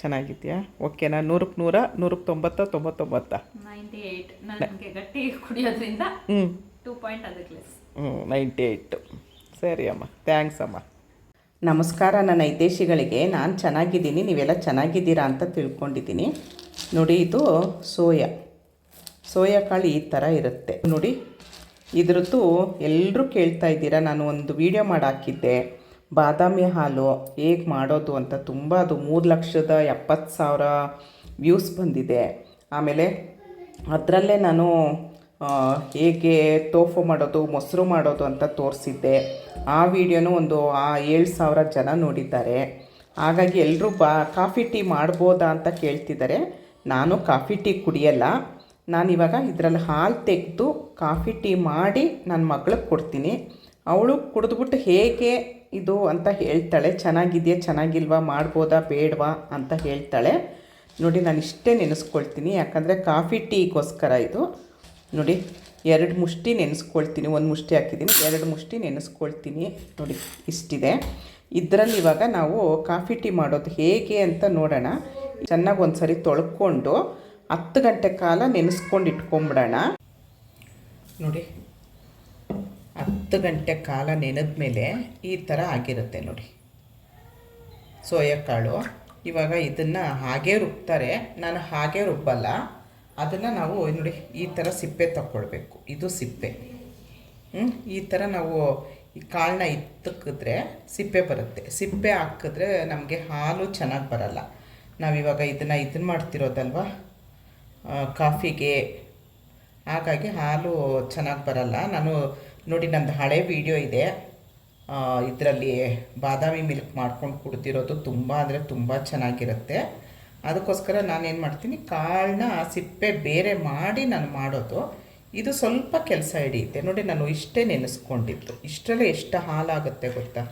ಚೆನ್ನಾಗಿದೆಯಾ ಓಕೆನಾ? ನೂರಕ್ಕೆ ನೂರ ನೂರಕ್ಕೆ ತೊಂಬತ್ತ ತೊಂಬತ್ತೊಂಬತ್ತ? ಗಟ್ಟಿ ಕುಡಿಯೋದ್ರಿಂದ ಹ್ಞೂ ಟೂ ಪಾಯಿಂಟ್ ಅದಕ್ಕೆ ಲೆಸ್ ಹ್ಞೂ ನೈಂಟಿ ಏಯ್ಟು ಸರಿ ಅಮ್ಮ. ಥ್ಯಾಂಕ್ಸ್ ಅಮ್ಮ. ನಮಸ್ಕಾರ ನನ್ನ ಹಿತೇಶಿಗಳಿಗೆ ನಾನು ಚೆನ್ನಾಗಿದ್ದೀನಿ. ನೀವೆಲ್ಲ ಚೆನ್ನಾಗಿದ್ದೀರಾ ಅಂತ ತಿಳ್ಕೊಂಡಿದ್ದೀನಿ. ನೋಡಿ ಇದು ಸೋಯಾ. ಸೋಯಾ ಕಾಳು ಈ ಥರ ಇರುತ್ತೆ. ನೋಡಿ ಇದ್ರದ್ದು ಎಲ್ಲರೂ ಕೇಳ್ತಾ ಇದ್ದೀರಾ. ನಾನು ಒಂದು ವಿಡಿಯೋ ಮಾಡಿ ಹಾಕಿದ್ದೆ. ಬಾದಾಮಿ ಹಾಲು ಹೇಗೆ ಮಾಡೋದು ಅಂತ ತುಂಬ ಅದು ಮೂರು ಲಕ್ಷದ ಎಪ್ಪತ್ತು ಸಾವಿರ ವ್ಯೂಸ್ ಬಂದಿದೆ. ಆಮೇಲೆ ಅದರಲ್ಲೇ ನಾನು ಹೇಗೆ ತೋಫು ಮಾಡೋದು, ಮೊಸರು ಮಾಡೋದು ಅಂತ ತೋರಿಸಿದ್ದೆ. ಆ ವಿಡಿಯೋನೂ ಒಂದು, ಆ ಏಳು ಸಾವಿರ ಜನ ನೋಡಿದ್ದಾರೆ. ಹಾಗಾಗಿ ಎಲ್ಲರೂ ಬಾ, ಕಾಫಿ ಟೀ ಮಾಡ್ಬೋದಾ ಅಂತ ಕೇಳ್ತಿದ್ದಾರೆ. ನಾನು ಕಾಫಿ ಟೀ ಕುಡಿಯಲ್ಲ. ನಾನಿವಾಗ ಇದರಲ್ಲಿ ಹಾಲು ತೆಗೆದು ಕಾಫಿ ಟೀ ಮಾಡಿ ನನ್ನ ಮಗಳಿಗೆ ಕೊಡ್ತೀನಿ. ಅವಳು ಕುಡಿದ್ಬಿಟ್ಟು ಹೇಗೆ ಇದು ಅಂತ ಹೇಳ್ತಾಳೆ. ಚೆನ್ನಾಗಿದೆಯಾ, ಚೆನ್ನಾಗಿಲ್ವಾ, ಮಾಡ್ಬೋದಾ, ಬೇಡವಾ ಅಂತ ಹೇಳ್ತಾಳೆ. ನೋಡಿ, ನಾನು ಇಷ್ಟೇ ನೆನೆಸ್ಕೊಳ್ತೀನಿ. ಯಾಕಂದರೆ ಕಾಫಿ ಟೀಗೋಸ್ಕರ ಇದು. ನೋಡಿ, ಎರಡು ಮುಷ್ಟಿ ನೆನೆಸ್ಕೊಳ್ತೀನಿ. ಒಂದು ಮುಷ್ಟಿ ಹಾಕಿದ್ದೀನಿ, ಎರಡು ಮುಷ್ಟಿ ನೆನೆಸ್ಕೊಳ್ತೀನಿ. ನೋಡಿ, ಇಷ್ಟಿದೆ. ಇದರಲ್ಲಿ ಇವಾಗ ನಾವು ಕಾಫಿ ಟೀ ಮಾಡೋದು ಹೇಗೆ ಅಂತ ನೋಡೋಣ. ಚೆನ್ನಾಗಿ ಒಂದು ಸರಿ ತೊಳ್ಕೊಂಡು ಹತ್ತು ಗಂಟೆ ಕಾಲ ನೆನೆಸ್ಕೊಂಡು ಇಟ್ಕೊಂಬಿಡೋಣ. ನೋಡಿ ಹತ್ತು ಗಂಟೆ ಕಾಲ ನೆನೆದ ಮೇಲೆ ಈ ಥರ ಆಗಿರುತ್ತೆ ನೋಡಿ. ಸೋಯಾ ಕಾಳು, ಇವಾಗ ಇದನ್ನು ಹಾಗೇ ರುಬ್ತಾರೆ. ನಾನು ಹಾಗೆ ರುಬ್ಬಲ್ಲ. ಅದನ್ನು ನಾವು ನೋಡಿ, ಈ ಥರ ಸಿಪ್ಪೆ ತಕ್ಕೊಳ್ಬೇಕು. ಇದು ಸಿಪ್ಪೆ. ಈ ಥರ ನಾವು ಈ ಕಾಳನ್ನ ಇತ್ತಕ್ಕಿದ್ರೆ ಸಿಪ್ಪೆ ಬರುತ್ತೆ. ಸಿಪ್ಪೆ ಹಾಕಿದ್ರೆ ನಮಗೆ ಹಾಲು ಚೆನ್ನಾಗಿ ಬರಲ್ಲ. ನಾವಿವಾಗ ಇದನ್ನು ಇದನ್ನು ಮಾಡ್ತಿರೋದಲ್ವ? ಕಾಫಿಗೆ. ಹಾಗಾಗಿ ಹಾಲು ಚೆನ್ನಾಗಿ ಬರಲ್ಲ. ನಾನು ನೋಡಿ, ನಂದು ಹಳೆ ವಿಡಿಯೋ ಇದೆ. ಇದರಲ್ಲಿ ಬಾದಾಮಿ ಮಿಲ್ಕ್ ಮಾಡ್ಕೊಂಡು ಕುಡ್ತಿರೋದು ತುಂಬ, ಅಂದರೆ ತುಂಬ ಚೆನ್ನಾಗಿರುತ್ತೆ. ಅದಕ್ಕೋಸ್ಕರ ನಾನೇನು ಮಾಡ್ತೀನಿ ಕಾಳನ್ನ ಸಿಪ್ಪೆ ಬೇರೆ ಮಾಡಿ ನಾನು ಮಾಡೋದು. ಇದು ಸ್ವಲ್ಪ ಕೆಲಸ ಹಿಡಿಯುತ್ತೆ. ನೋಡಿ, ನಾನು ಇಷ್ಟೇ ನೆನೆಸ್ಕೊಂಡಿದ್ದು. ಇಷ್ಟರಲ್ಲೇ ಎಷ್ಟು ಹಾಲಾಗುತ್ತೆ ಗೊತ್ತಾ?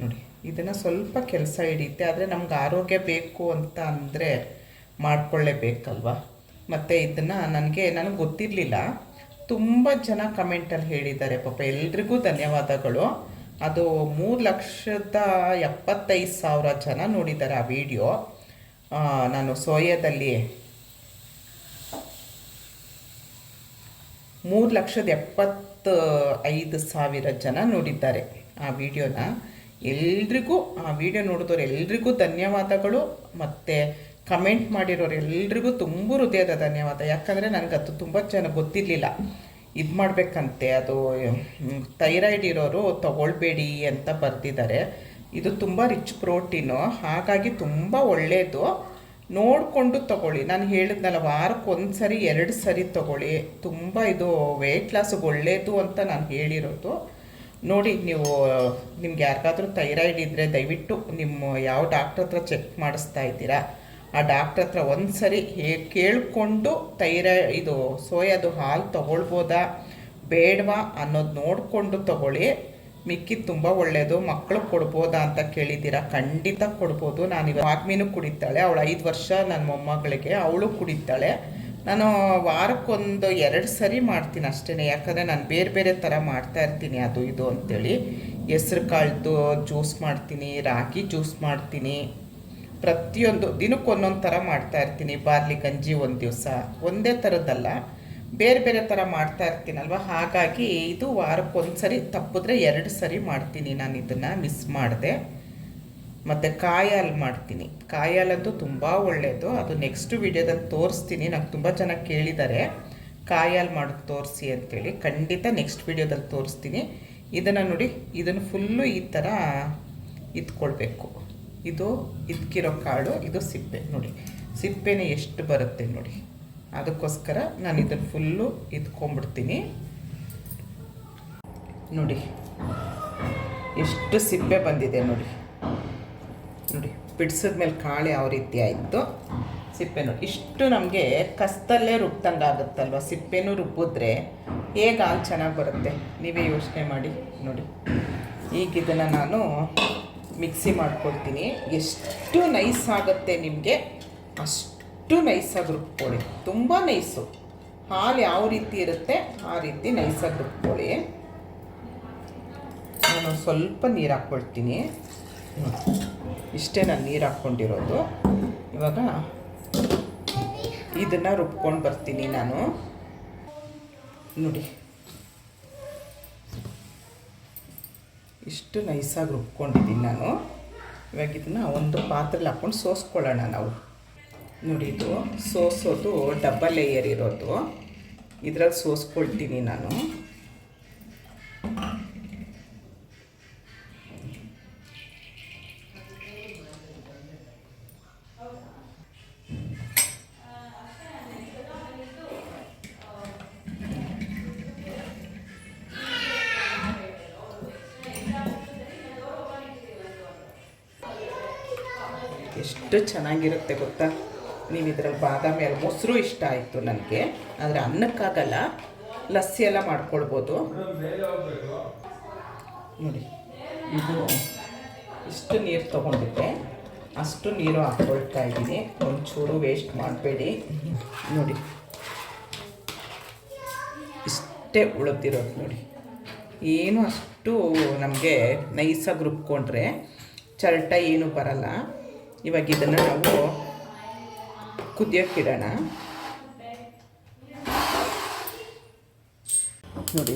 ನೋಡಿ, ಇದನ್ನು ಸ್ವಲ್ಪ ಕೆಲಸ ಹಿಡಿಯುತ್ತೆ. ಆದರೆ ನಮ್ಗೆ ಆರೋಗ್ಯ ಬೇಕು ಅಂತ ಅಂದರೆ ಮಾಡಿಕೊಳ್ಳೇಬೇಕಲ್ವ? ಮತ್ತು ಇದನ್ನು ನನಗೆ ನನಗೆ ಗೊತ್ತಿರಲಿಲ್ಲ. ತುಂಬ ಜನ ಕಮೆಂಟಲ್ಲಿ ಹೇಳಿದ್ದಾರೆ. ಪಾಪ ಎಲ್ರಿಗೂ ಧನ್ಯವಾದಗಳು. ಅದು ಮೂರು ಲಕ್ಷದ ಎಪ್ಪತ್ತೈದು ಸಾವಿರ ಜನ ನೋಡಿದ್ದಾರೆ ಆ ವಿಡಿಯೋ ನಾನು ಸೋಯದಲ್ಲಿ ಮೂರು ಲಕ್ಷದ ಎಪ್ಪತ್ತು ಐದು ಸಾವಿರ ಜನ ನೋಡಿದ್ದಾರೆ ಆ ವಿಡಿಯೋನ ಎಲ್ರಿಗೂ, ಆ ವಿಡಿಯೋ ನೋಡಿದವ್ರು ಎಲ್ರಿಗೂ ಧನ್ಯವಾದಗಳು. ಮತ್ತು ಕಮೆಂಟ್ ಮಾಡಿರೋರು ಎಲ್ರಿಗೂ ತುಂಬ ಹೃದಯದ ಧನ್ಯವಾದ. ಯಾಕಂದರೆ ನನಗದು ತುಂಬ ಚೆನ್ನಾಗಿ ಗೊತ್ತಿರಲಿಲ್ಲ. ಇದು ಮಾಡಬೇಕಂತೆ, ಅದು ಥೈರಾಯ್ಡ್ ಇರೋರು ತಗೊಳ್ಬೇಡಿ ಅಂತ ಬರೆದಿದ್ದಾರೆ. ಇದು ತುಂಬ ರಿಚ್ ಪ್ರೋಟೀನು ಹಾಗಾಗಿ ತುಂಬ ಒಳ್ಳೆಯದು ನೋಡಿಕೊಂಡು ತಗೊಳ್ಳಿ. ನಾನು ಹೇಳಿದ್ನಲ್ಲ, ವಾರಕ್ಕೆ ಒಂದು ಸರಿ ಎರಡು ಸರಿ ತಗೊಳ್ಳಿ. ತುಂಬ ಇದು ವೆಯ್ಟ್ ಲಾಸ್ಗೆ ಒಳ್ಳೆಯದು ಅಂತ ನಾನು ಹೇಳಿರೋದು. ನೋಡಿ, ನೀವು, ನಿಮ್ಗೆ ಯಾರಿಗಾದರೂ ಥೈರಾಯ್ಡ್ ಇದ್ದರೆ ದಯವಿಟ್ಟು ನಿಮ್ಮ ಯಾವ ಡಾಕ್ಟ್ರ್ ಹತ್ರ ಚೆಕ್ ಮಾಡಿಸ್ತಾ ಇದ್ದೀರಾ? ಆ ಡಾಕ್ಟ್ರ್ ಹತ್ರ ಒಂದು ಸರಿ ಹೇ, ಕೇಳಿಕೊಂಡು ತೈರ, ಇದು ಸೋಯಾದು ಹಾಲು ತಗೊಳ್ಬೋದಾ, ಬೇಡವಾ ಅನ್ನೋದು ನೋಡಿಕೊಂಡು ತಗೊಳ್ಳಿ. ಮಿಕ್ಕಿದ್ದು ತುಂಬ ಒಳ್ಳೆಯದು ಮಕ್ಕಳು ಕೊಡ್ಬೋದಾ ಅಂತ ಕೇಳಿದ್ದೀರಾ? ಖಂಡಿತ ಕೊಡ್ಬೋದು. ನಾನು ವಾಗ್ಮೀನು ಕುಡಿತಾಳೆ. ಅವಳು ಐದು ವರ್ಷ ನನ್ನ ಮೊಮ್ಮಗಳಿಗೆ, ಅವಳು ಕುಡಿತಾಳೆ. ನಾನು ವಾರಕ್ಕೊಂದು ಎರಡು ಸರಿ ಮಾಡ್ತೀನಿ ಅಷ್ಟೇ ಯಾಕಂದರೆ ನಾನು ಬೇರೆ ಬೇರೆ ಥರ ಮಾಡ್ತಾ ಇರ್ತೀನಿ, ಅದು ಇದು ಅಂತೇಳಿ. ಹೆಸ್ರು ಕಾಳ್ದು ಜ್ಯೂಸ್ ಮಾಡ್ತೀನಿ, ರಾಗಿ ಜ್ಯೂಸ್ ಮಾಡ್ತೀನಿ. ಪ್ರತಿಯೊಂದು ದಿನಕ್ಕೆ ಒಂದೊಂದು ಥರ ಮಾಡ್ತಾ ಇರ್ತೀನಿ. ಬಾರ್ಲಿ, ಗಂಜಿ ಒಂದು ದಿವಸ. ಒಂದೇ ಥರದ್ದಲ್ಲ ಬೇರೆ ಬೇರೆ ಥರ ಮಾಡ್ತಾ ಇರ್ತೀನಲ್ವ? ಹಾಗಾಗಿ ಇದು ವಾರಕ್ಕೊಂದು ಸರಿ ತಪ್ಪಿದ್ರೆ ಎರಡು ಸರಿ ಮಾಡ್ತೀನಿ ನಾನು ಇದನ್ನು ಮಿಸ್ ಮಾಡಿದೆ. ಮತ್ತು ಕಾಯಾಲ್ ಮಾಡ್ತೀನಿ. ಕಾಯಿ ಹಾಲಂತೂ ತುಂಬ ಒಳ್ಳೆಯದು ಅದು ನೆಕ್ಸ್ಟ್ ವಿಡಿಯೋದಲ್ಲಿ ತೋರಿಸ್ತೀನಿ. ನಂಗೆ ತುಂಬ ಜನ ಕೇಳಿದ್ದಾರೆ ಕಾಯಾಲ್ ಮಾಡೋದು ತೋರಿಸಿ ಅಂತೇಳಿ. ಖಂಡಿತ ನೆಕ್ಸ್ಟ್ ವಿಡಿಯೋದಲ್ಲಿ ತೋರಿಸ್ತೀನಿ. ಇದನ್ನು ನೋಡಿ, ಇದನ್ನು ಫುಲ್ಲು ಈ ಥರ ಇದ್ಕೊಳ್ಬೇಕು. ಇದು ಇದ್ಕಿರೋ ಕಾಳು ಇದು ಸಿಪ್ಪೆ. ನೋಡಿ, ಸಿಪ್ಪೆನೇ ಎಷ್ಟು ಬರುತ್ತೆ ನೋಡಿ. ಅದಕ್ಕೋಸ್ಕರ ನಾನು ಇದನ್ನು ಫುಲ್ಲು ಇದ್ಕೊಂಡ್ಬಿಡ್ತೀನಿ. ನೋಡಿ, ಎಷ್ಟು ಸಿಪ್ಪೆ ಬಂದಿದೆ ನೋಡಿ. ನೋಡಿ, ಬಿಡಿಸಿದ ಮೇಲೆ ಕಾಳು ಯಾವ ರೀತಿ ಆಯಿತು. ಸಿಪ್ಪೆ ನೋಡಿ, ಇಷ್ಟು ನಮಗೆ ಕಸ್ತಲ್ಲೇ ರುಬ್ತಂಗೆ ಆಗುತ್ತಲ್ವ? ಸಿಪ್ಪೆನೂ ರುಬ್ಬಿದ್ರೆ ಹೇಗೆ ಹಾಲು ಚೆನ್ನಾಗಿ ಬರುತ್ತೆ? ನೀವೇ ಯೋಚನೆ ಮಾಡಿ ನೋಡಿ. ಈಗ ಇದನ್ನು ನಾನು ಮಿಕ್ಸಿ ಮಾಡ್ಕೊಳ್ತೀನಿ ಎಷ್ಟು ನೈಸ್ ಆಗುತ್ತೆ ನಿಮಗೆ? ಅಷ್ಟು ನೈಸಾಗಿ ರುಬ್ಕೊಳ್ಳಿ ತುಂಬ ನೈಸು ಹಾಲು ಯಾವ ರೀತಿ ಇರುತ್ತೆ, ಆ ರೀತಿ ನೈಸಾಗಿ ರುಬ್ಕೊಳ್ಳಿ ನಾನು ಸ್ವಲ್ಪ ನೀರು ಹಾಕ್ಕೊಳ್ತೀನಿ ಇಷ್ಟೇ ನಾನು ನೀರು ಹಾಕ್ಕೊಂಡಿರೋದು ಇವಾಗ ಇದನ್ನು ರುಬ್ಕೊಂಡು ಬರ್ತೀನಿ ನಾನು. ನೋಡಿ. ಇಷ್ಟು ನೈಸಾಗಿ ರುಬ್ಕೊಂಡಿದ್ದೀನಿ ನಾನು. ಇವಾಗ ಇದನ್ನು ಒಂದು ಪಾತ್ರೆಲಿ ಹಾಕ್ಕೊಂಡು ಸೋಸ್ಕೊಳ್ಳೋಣ ನಾವು. ನೋಡಿ ಇದು ಸೋಸೋದು ಡಬಲ್ ಲೇಯರ್ ಇರೋದು. ಇದ್ರಲ್ಲಿ ಸೋಸ್ಕೊಳ್ತೀನಿ ನಾನು. ಎಷ್ಟು ಚೆನ್ನಾಗಿರುತ್ತೆ ಗೊತ್ತಾ? ನೀವು ಇದರಲ್ಲಿ ಬಾದಾಮಿ ಅಲ್ಲಿ ಮೊಸರು ಇಷ್ಟ ಆಯಿತು ನನಗೆ. ಆದರೆ ಅನ್ನಕ್ಕಾಗಲ್ಲ. ಲಸ್ಸಿ ಎಲ್ಲ ಮಾಡ್ಕೊಳ್ಬೋದು. ನೋಡಿ, ಇದು ಇಷ್ಟು ನೀರು ತೊಗೊಂಡಿದ್ದೆ. ಅಷ್ಟು ನೀರು ಹಾಕ್ಕೊಳ್ತಾ ಇದ್ದೀನಿ. ಒಂಚೂರು ವೇಸ್ಟ್ ಮಾಡಬೇಡಿ. ನೋಡಿ, ಇಷ್ಟೇ ಉಳಿದಿರೋದು ನೋಡಿ. ಏನು ಅಷ್ಟು ನಮಗೆ ನೈಸಾಗಿ ರುಬ್ಕೊಂಡ್ರೆ ಚರಟ ಏನು ಬರಲ್ಲ. ಇವಾಗ ಇದನ್ನು ನಾವು ಕುದಿಯೋಕ್ಕಿಡೋಣ. ನೋಡಿ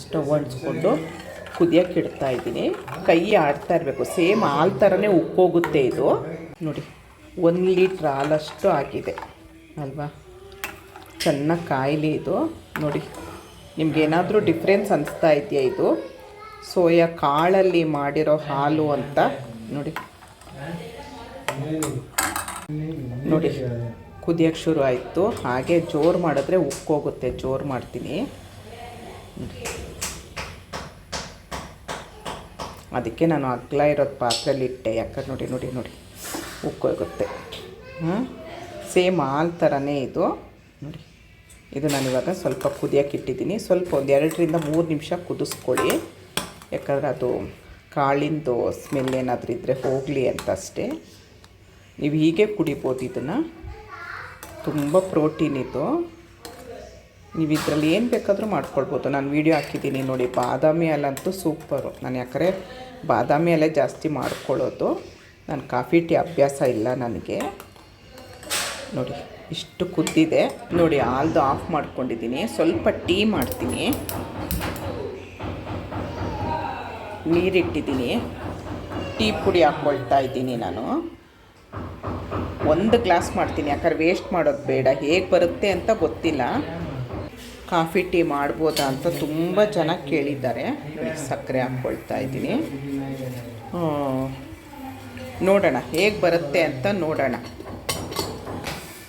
ಸ್ಟವ್ ಅಂಟಿಸ್ಕೊಂಡು ಕುದಿಯೋಕೆ ಇಡ್ತಾ ಇದ್ದೀನಿ. ಕೈ ಆಡ್ತಾ ಇರಬೇಕು. ಸೇಮ್ ಹಾಲು ಥರನೇ ಉಕ್ಕೋಗುತ್ತೆ ಇದು. ನೋಡಿ, ಒಂದು ಲೀಟ್ರ್ ಹಾಲಷ್ಟು ಆಗಿದೆ. ಅಲ್ವಾ? ಚೆನ್ನಾಗಿ ಕಾಯಿಲೆ ಇದು. ನೋಡಿ ನಿಮಗೇನಾದರೂ ಡಿಫ್ರೆನ್ಸ್ ಅನಿಸ್ತಾ ಇದೆಯಾ ಇದು? ಸೋಯಾ ಕಾಳಲ್ಲಿ ಮಾಡಿರೋ ಹಾಲು ಅಂತ ನೋಡಿ. ನೋಡಿ ಕುದಿಯೋಕ್ಕೆ ಶುರು ಆಯಿತು. ಹಾಗೆ ಜೋರು ಮಾಡಿದ್ರೆ ಉಕ್ಕೋಗುತ್ತೆ ಜೋರು ಮಾಡ್ತೀನಿ. ಅದಕ್ಕೆ ನಾನು ಅಗ್ಲ ಇರೋದು ಪಾತ್ರೆಯಲ್ಲಿ ಇಟ್ಟೆ. ಯಾಕಂದ್ರೆ ನೋಡಿ ನೋಡಿ ನೋಡಿ. ಉಕ್ಕೋಗುತ್ತೆ ಹಾಂ ಸೇಮ್ ಹಾಲು ಥರನೇ ಇದು. ನೋಡಿ. ಇದು ನಾನು ಇವಾಗ ಸ್ವಲ್ಪ ಕುದಿಯೋಕೆ ಇಟ್ಟಿದ್ದೀನಿ. ಸ್ವಲ್ಪ ಒಂದು ಎರಡರಿಂದ ಮೂರು ನಿಮಿಷ ಕುದಿಸ್ಕೊಳ್ಳಿ. ಯಾಕಂದರೆ ಅದು ಕಾಳಿಂದು ಸ್ಮೆಲ್ ಏನಾದರೂ ಇದ್ದರೆ ಹೋಗಲಿ ಅಂತ ಅಷ್ಟೇ ನೀವು ಹೀಗೆ ಕುಡಿಬೋದು ಇದನ್ನು. ತುಂಬ ಪ್ರೋಟೀನ್ ಇದು. ನೀವು ಇದರಲ್ಲಿ ಏನು ಬೇಕಾದರೂ ಮಾಡ್ಕೊಳ್ಬೋದು. ನಾನು ವೀಡಿಯೋ ಹಾಕಿದ್ದೀನಿ ನೋಡಿ, ಬಾದಾಮಿ ಹಾಲಂತೂ ಸೂಪರು ನಾನು ಯಾಕಂದರೆ ಬಾದಾಮಿ ಅಲ್ಲೇ ಜಾಸ್ತಿ ಮಾಡ್ಕೊಳ್ಳೋದು. ನಾನು ಕಾಫಿ ಟೀ ಅಭ್ಯಾಸ ಇಲ್ಲ ನನಗೆ. ನೋಡಿ, ಇಷ್ಟು ಕುದ್ದಿದೆ. ನೋಡಿ, ಹಾಲ್ದು ಆಫ್ ಮಾಡ್ಕೊಂಡಿದ್ದೀನಿ. ಸ್ವಲ್ಪ ಟೀ ಮಾಡ್ತೀನಿ. ನೀರಿಟ್ಟಿದ್ದೀನಿ. ಟೀ ಪುಡಿ ಹಾಕ್ಕೊಳ್ತಾ ಇದ್ದೀನಿ ನಾನು. ಒಂದು ಗ್ಲಾಸ್ ಮಾಡ್ತೀನಿ, ಯಾಕಂದ್ರೆ ವೇಸ್ಟ್ ಮಾಡೋದು ಬೇಡ. ಹೇಗೆ ಬರುತ್ತೆ ಅಂತ ಗೊತ್ತಿಲ್ಲ. ಕಾಫಿ, ಟೀ ಮಾಡ್ಬೋದಾ ಅಂತ ತುಂಬ ಜನ ಕೇಳಿದ್ದಾರೆ. ಸಕ್ಕರೆ ಹಾಕ್ಕೊಳ್ತಾ ಇದ್ದೀನಿ. ನೋಡೋಣ, ಹೇಗೆ ಬರುತ್ತೆ ಅಂತ ನೋಡೋಣ.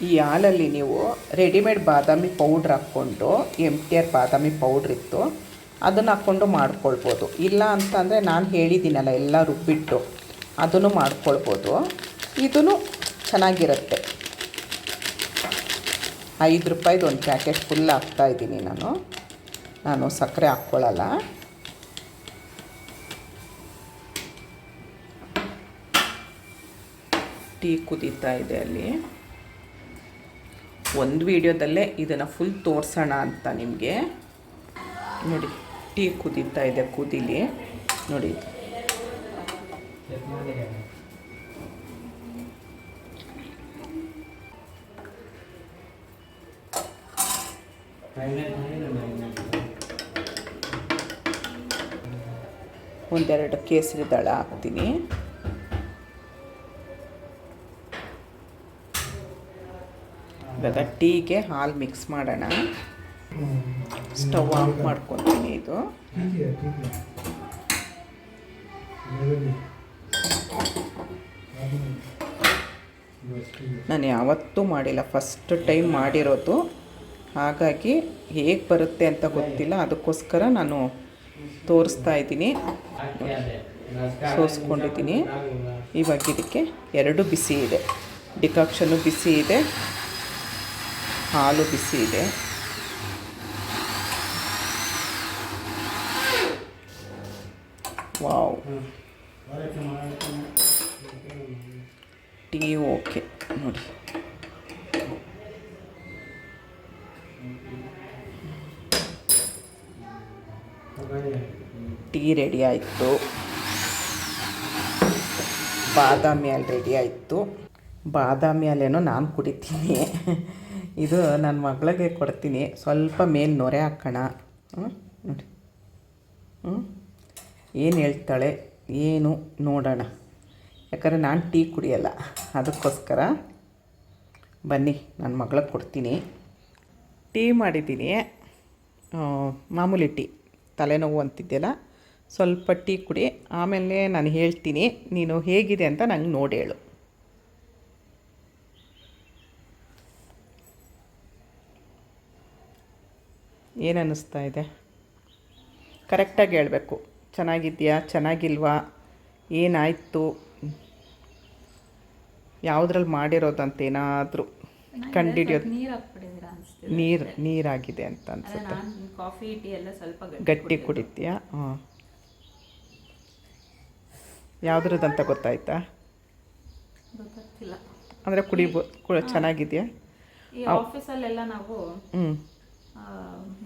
ಈ ಹಾಲಲ್ಲಿ ನೀವು ರೆಡಿಮೇಡ್ ಬಾದಾಮಿ ಪೌಡ್ರ್ ಹಾಕ್ಕೊಂಡು ಎಂ ಟಿ ಆರ್ ಬಾದಾಮಿ ಪೌಡ್ರ್ ಇತ್ತು. ಅದನ್ನು ಹಾಕ್ಕೊಂಡು ಮಾಡ್ಕೊಳ್ಬೋದು. ಇಲ್ಲ ಅಂತಂದರೆ ನಾನು ಹೇಳಿದ್ದೀನಲ್ಲ, ಎಲ್ಲ ರುಬ್ಬಿಟ್ಟು ಅದನ್ನು ಮಾಡ್ಕೊಳ್ಬೋದು. ಇದೂ ಚೆನ್ನಾಗಿರುತ್ತೆ. ಐದು ರೂಪಾಯಿದು ಒಂದು ಪ್ಯಾಕೆಟ್ ಫುಲ್ ಹಾಕ್ತಾಯಿದ್ದೀನಿ ನಾನು. ನಾನು ಸಕ್ಕರೆ ಹಾಕ್ಕೊಳ್ಳಲ್ಲ ಟೀ ಕುದೀತಾ ಇದೆ ಅಲ್ಲಿ. ಒಂದು ವಿಡಿಯೋದಲ್ಲೇ ಇದನ್ನು ಫುಲ್ ತೋರಿಸೋಣ ಅಂತ ನಿಮಗೆ. ನೋಡಿ. ಟೀ ಕುದೀತಾ ಇದೆ ಕುದೀಲಿ. ನೋಡಿ. ಒಂದೆರಡು ಕೇಸರಿ ದಳ ಹಾಕ್ತೀನಿ. ಇವಾಗ ಟೀಗೆ ಹಾಲು ಮಿಕ್ಸ್ ಮಾಡೋಣ. ಸ್ಟವ್ ಆಫ್ ಮಾಡ್ಕೊತೀನಿ ಇದು. ನಾನು ಯಾವತ್ತೂ ಮಾಡಿಲ್ಲ. ಫಸ್ಟ್ ಟೈಮ್ ಮಾಡಿರೋದು. ಹಾಗಾಗಿ ಹೇಗೆ ಬರುತ್ತೆ ಅಂತ ಗೊತ್ತಿಲ್ಲ. ಅದಕ್ಕೋಸ್ಕರ ನಾನು ತೋರಿಸ್ತಾ ಇದ್ದೀನಿ. ಸೋಸ್ಕೊಂಡಿದ್ದೀನಿ ಇವಾಗ ಇದಕ್ಕೆ ಎರಡು ಬಿಸಿ ಇದೆ. ಡಿಕಾಕ್ಷನು ಬಿಸಿ ಇದೆ. ಹಾಲು ಬಿಸಿ ಇದೆ. ವಾವ್ ಟೀ ಓಕೆ ನೋಡಿ ಟೀ ರೆಡಿ ಆಯಿತು. ಬಾದಾಮಿ ಹಾಲು ರೆಡಿ ಆಯಿತು. ಬಾದಾಮಿ ಹಾಲೇನೋ ನಾನು ಕುಡಿತೀನಿ. ಇದು ನನ್ನ ಮಗಳಿಗೆ ಕೊಡ್ತೀನಿ. ಸ್ವಲ್ಪ ಮೇಲೆ ನೊರೆ ಹಾಕೋಣ. ಹ್ಞೂ ನೋಡಿ. ಹ್ಞೂ ಏನು ಹೇಳ್ತಾಳೆ ಏನು ನೋಡೋಣ. ಯಾಕಂದರೆ ನಾನು ಟೀ ಕುಡಿಯಲ್ಲ, ಅದಕ್ಕೋಸ್ಕರ ಬನ್ನಿ ನನ್ನ ಮಗಳಿಗೆ ಕೊಡ್ತೀನಿ. ಟೀ ಮಾಡಿದ್ದೀನಿ ಮಾಮೂಲಿ ಟೀ, ತಲೆನೋವು ಅಂತಿದ್ದೆಲ್ಲ ಸ್ವಲ್ಪ ಟೀ ಕುಡಿ, ಆಮೇಲೆ ನಾನು ಹೇಳ್ತೀನಿ, ನೀನು ಹೇಗಿದೆ ಅಂತ ನಂಗೆ ನೋಡಿ ಹೇಳು ಏನು ಅನ್ನಿಸ್ತಾ ಇದೆ? ಕರೆಕ್ಟಾಗಿ ಹೇಳಬೇಕು. ಚೆನ್ನಾಗಿದೆಯಾ ಚೆನ್ನಾಗಿಲ್ವಾ? ಏನಾಯಿತು? ಯಾವುದ್ರಲ್ಲಿ ಮಾಡಿರೋದಂತ ಏನಾದರೂ ಕಂಡಿಡಿಯೋದು ನೀರ್ ನೀರಾಗಿದೆ ಅಂತ ಅನ್ಸುತ್ತೆ ಕಾಫಿ ಟೀ ಎಲ್ಲ ಸ್ವಲ್ಪ ಗಟ್ಟಿ ಕುಡಿತೀಯಾ? ಹಾಂ. ಯಾವುದ್ರದಂತ ಗೊತ್ತಾಯ್ತಾ? ಅಂದರೆ ಕುಡಿಬೋದು ಕುಡ ಚೆನ್ನಾಗಿದೆಯಾ? ಈ ಆಫೀಸಲ್ಲೆಲ್ಲ ನಾವು ಹ್ಞೂ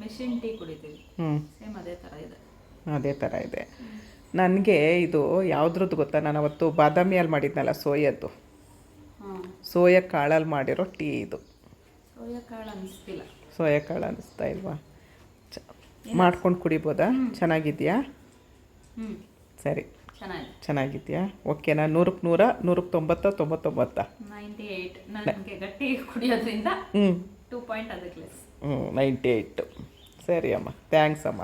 ಮೆಷಿನ್ ಟೀ ಕುಡಿತೀವಿ. ಹ್ಞೂ ಸೇಮ್ ಅದೇ ಥರ ಇದೆ. ಅದೇ ಥರ ಇದೆ. ನನಗೆ ಇದು ಯಾವುದ್ರದ್ದು ಗೊತ್ತಾ? ನಾನು ಅವತ್ತು ಬಾದಾಮಿಯಲ್ಲಿ ಮಾಡಿದ್ನಲ್ಲ ಸೋಯದ್ದು. ಸೋಯ ಕಾಳಲ್ಲಿ ಮಾಡಿರೋ ಟೀ ಇದು. ಸೋಯ ಕಾಳು ಅನಿಸ್ತಾ ಸೋಯಾ ಕಾಳು ಅನ್ನಿಸ್ತಾ ಇಲ್ವಾ? ಚ ಮಾಡ್ಕೊಂಡು ಕುಡಿಬೋದಾ? ಚೆನ್ನಾಗಿದೆಯಾ? ಸರಿ. ಚೆನ್ನಾಗಿದೆ. ಚೆನ್ನಾಗಿದೆಯಾ? ಓಕೆನಾ? ನೂರಕ್ಕೆ ನೂರ ನೂರಕ್ಕೆ ತೊಂಬತ್ತ ತೊಂಬತ್ತೊಂಬತ್ತ. ಹ್ಞೂ ನೈಂಟಿ ಏಯ್ಟು ಸರಿ ಅಮ್ಮ. ಥ್ಯಾಂಕ್ಸ್ ಅಮ್ಮ.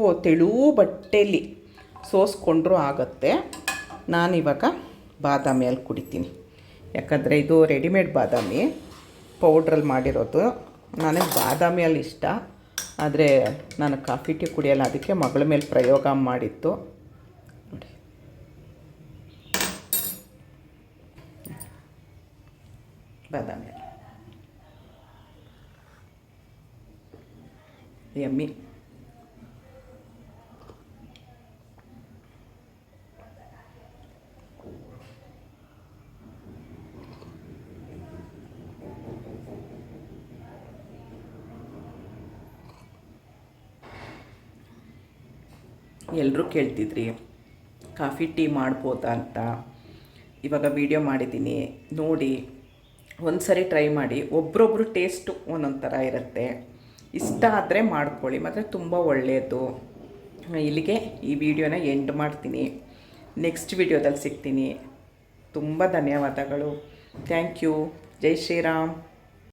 ಓ ತೆಳು ಬಟ್ಟೆಯಲ್ಲಿ ಸೋಸ್ಕೊಂಡ್ರೂ ಆಗುತ್ತೆ. ನಾನಿವಾಗ ಬಾದಾಮಿ ಬಾದಾಮಿಯಲ್ಲಿ ಕುಡಿತೀನಿ. ಯಾಕಂದರೆ ಇದು ರೆಡಿಮೇಡ್ ಬಾದಾಮಿ. ಪೌಡ್ರಲ್ಲಿ ಮಾಡಿರೋದು. ನನಗೆ ಬಾದಾಮಿ ಹಾಲು ಇಷ್ಟ. ಆದರೆ ನಾನು ಕಾಫಿ, ಟೀ ಕುಡಿಯಲ್ಲ. ಅದಕ್ಕೆ ಮಗಳ ಮೇಲೆ ಪ್ರಯೋಗ ಮಾಡಿತ್ತು. ನೋಡಿ. ಬಾದಾಮಿ ಎಮ್ಮಿ ಎಲ್ಲರೂ ಕೇಳ್ತಿದ್ರಿ, ಕಾಫಿ ಟೀ ಮಾಡ್ಬೋದಾ ಅಂತ. ಇವಾಗ ವಿಡಿಯೋ ಮಾಡಿದ್ದೀನಿ, ನೋಡಿ ಒಂದು ಸರಿ ಟ್ರೈ ಮಾಡಿ, ಒಬ್ರೊಬ್ರು ಟೇಸ್ಟು ಒಂದೊಂದು ಥರ ಇರುತ್ತೆ. ಇಷ್ಟ ಆದರೆ ಮಾಡ್ಕೊಳ್ಳಿ ಮತ್ತು ತುಂಬ ಒಳ್ಳೆಯದು ಇಲ್ಲಿಗೆ ಈ ವಿಡಿಯೋನ ಎಂಡ್ ಮಾಡ್ತೀನಿ. ನೆಕ್ಸ್ಟ್ ವಿಡಿಯೋದಲ್ಲಿ ಸಿಗ್ತೀನಿ. ತುಂಬ ಧನ್ಯವಾದಗಳು. Thank you Jai Shriram.